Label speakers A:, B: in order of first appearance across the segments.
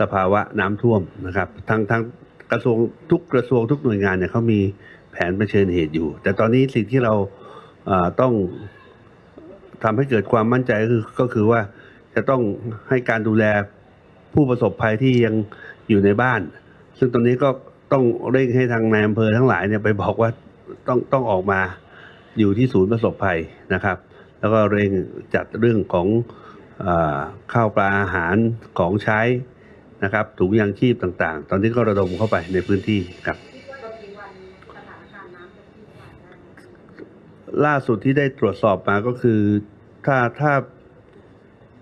A: สภาวะน้ำท่วมนะครับทั้งทั้งกระทรวงทุกกระทรวงทุกหน่วยงานเนี่ยเขามีแผนเผชิญเหตุอยู่ แต่ตอนนี้สิ่งที่เราต้องทำให้เกิดความมั่นใจก็คือก็คือว่าจะต้องให้การดูแลผู้ประสบภัยที่ยังอยู่ในบ้าน ซึ่งตอนนี้ก็ต้องเร่งให้ทางนายอำเภอทั้งหลายเนี่ยไปบอกว่าต้องต้องออกมาอยู่ที่ศูนย์ประสบภัยนะครับ แล้วก็เร่งจัดเรื่องของ ข้าวปลาอาหารของใช้นะครับถุงยางชีพต่างๆ ตอนนี้ก็ระดมเข้าไปในพื้นที่ครับ
B: ล่า
A: สุดที่ได้ตรวจสอบมาก็คือ ถ้าถ้า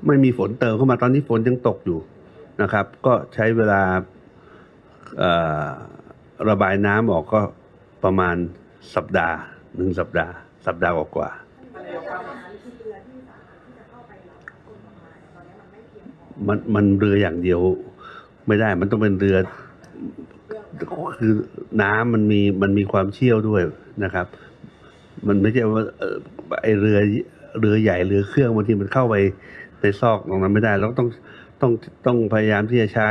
A: ไม่มีฝนเติมเข้ามาตอนนี้ฝนยังตกอยู่นะครับ ก็ใช้เวลาระบายน้ำออกก็ประมาณสัปดาห์หนึ่งสัปดาห์ สัปดาห์กว่า
B: มันมันเรื
A: ออย่างเดียว ไม่ได้มันต้องเป็นเรือคือน้ำมันมีมันมีความเชี่ยวด้วยนะครับ มันไม่ใช่ว่าไอเรือเรือใหญ่เรือเครื่องบางทีมันเข้าไปในซอกตรงนั้นไม่ได้เราต้องต้องต้องพยายามที่จะใช้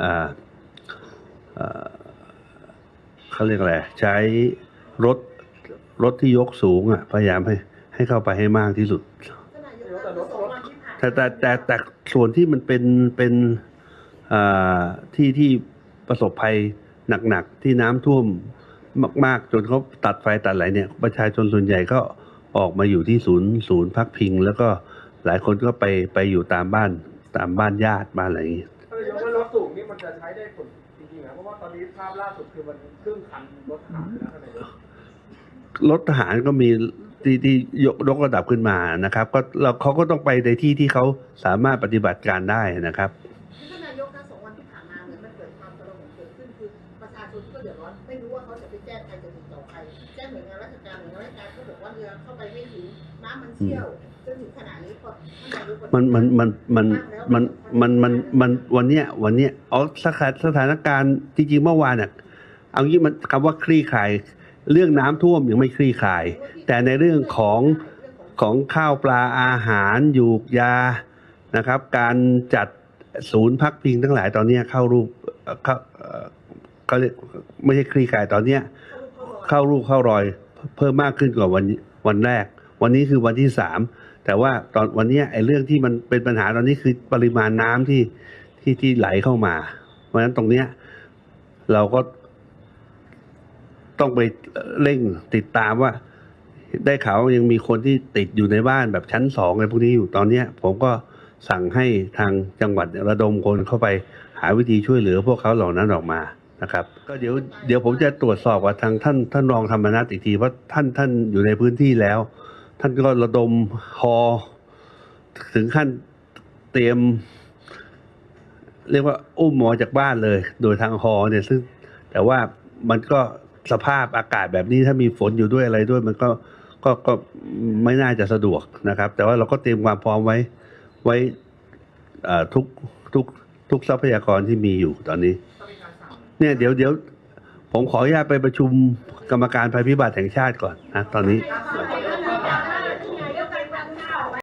A: อ่าเขาเรียกอะไรใช้รถรถที่ยกสูงอะพยายามให้ให้เข้าไปให้มากที่สุด แต่แต่แต่แต่ส่วนที่มันเป็นเป็นอ่าที่ที่ประสบภัยหนักๆที่น้ำท่วมมาก ๆ จนเขาตัดไฟตัดอะไรเนี่ย ประชาชนส่วนใหญ่ก็ออกมาอยู่ที่ศูนย์ศูนย์พักพิง แล้วก็หลายคนก็ไปไปอยู่ตามบ้านตามบ้านญาติบ้านอะไรอย่างนี้
C: ถ้าเรายกว่ารถสูงนี่มันจะใช้ได้ผลจริงๆนะเพราะว่าตอนนี้ภาพล่าสุดคือมันครึ่งคันรถหายไปแล้วข้างในรถ
A: รถทหารก็มี ที่ที่ยกยกระดับขึ้นมานะครับ ก็เราเขาก็ต้องไปในที่ที่เขาสามารถปฏิบัติการได้นะครับ
B: ท่านนายกนะสองวันที่ผ่านมาเนี่ยมันเกิดความกระหม่อมเกิดขึ้นคือประชาชนก็เดือดร้อนไม่รู้ว่าเขาจะไปแจ้งใครจะติดต่อใครแจ้งหน่วยงานราชการหน่วยงานราชการก็บอกว่าเรือเข้าไปไม่ถึงน้ำมันเชี่ยวจนถึงขนาดนี้พอท่านนายก
A: มันมันมันมันมันมันมันมันวันเนี้ยวันเนี้ยอ๋อสถานสถานการณ์จริงๆเมื่อวานน่ะเอางี้มันคำว่าคลี่คลาย เรื่องน้ำท่วมยังไม่คลี่คลาย แต่ในเรื่องของของข้าวปลาอาหารยูกยานะครับ การจัดศูนย์พักพิงทั้งหลายตอนนี้เข้ารูปเข้าเขาเรียกไม่ใช่คลี่คลายตอนเนี้ยเข้ารูปเข้ารอยเพิ่มมากขึ้นกว่าวันวันแรก วันนี้คือวันที่สามแต่ว่าตอนวันนี้ไอ้เรื่องที่มันเป็นปัญหาตอนนี้คือปริมาณน้ำที่ที่ที่ไหลเข้ามา เพราะฉะนั้นตรงเนี้ยเราก็ ต้องไปเร่งติดตามว่า ได้ข่าวยังมีคนที่ติดอยู่ในบ้านแบบชั้นสองอะไรพวกนี้อยู่ตอนเนี้ย ผมก็สั่งให้ทางจังหวัดระดมคนเข้าไปหาวิธีช่วยเหลือ พวกเขาเหล่านั้นออกมานะครับ ก็เดี๋ยวเดี๋ยวผมจะตรวจสอบกับทางท่านท่านรองธรรมนัฐอีกทีว่าท่านท่านอยู่ในพื้นที่แล้ว ท่านก็ระดมฮอถึงขั้นเตรียม เรียกว่าอุ้มหมอจากบ้านเลย โดยทางฮอเนี่ยซึ่งแต่ว่ามันก็ สภาพอากาศแบบนี้ถ้ามีฝนอยู่ด้วยอะไรด้วยมันก็ก็ก็ไม่น่าจะสะดวกนะครับ แต่ว่าเราก็เตรียมความพร้อมไว้ไว้ทุกทุกทุกทรัพยากรที่มีอยู่ตอนนี้ เนี่ยเดี๋ยวเดี๋ยวผมขออนุญาตไปประชุมกรรมการภัยพิบัติแห่งชาติก่อนนะตอนนี้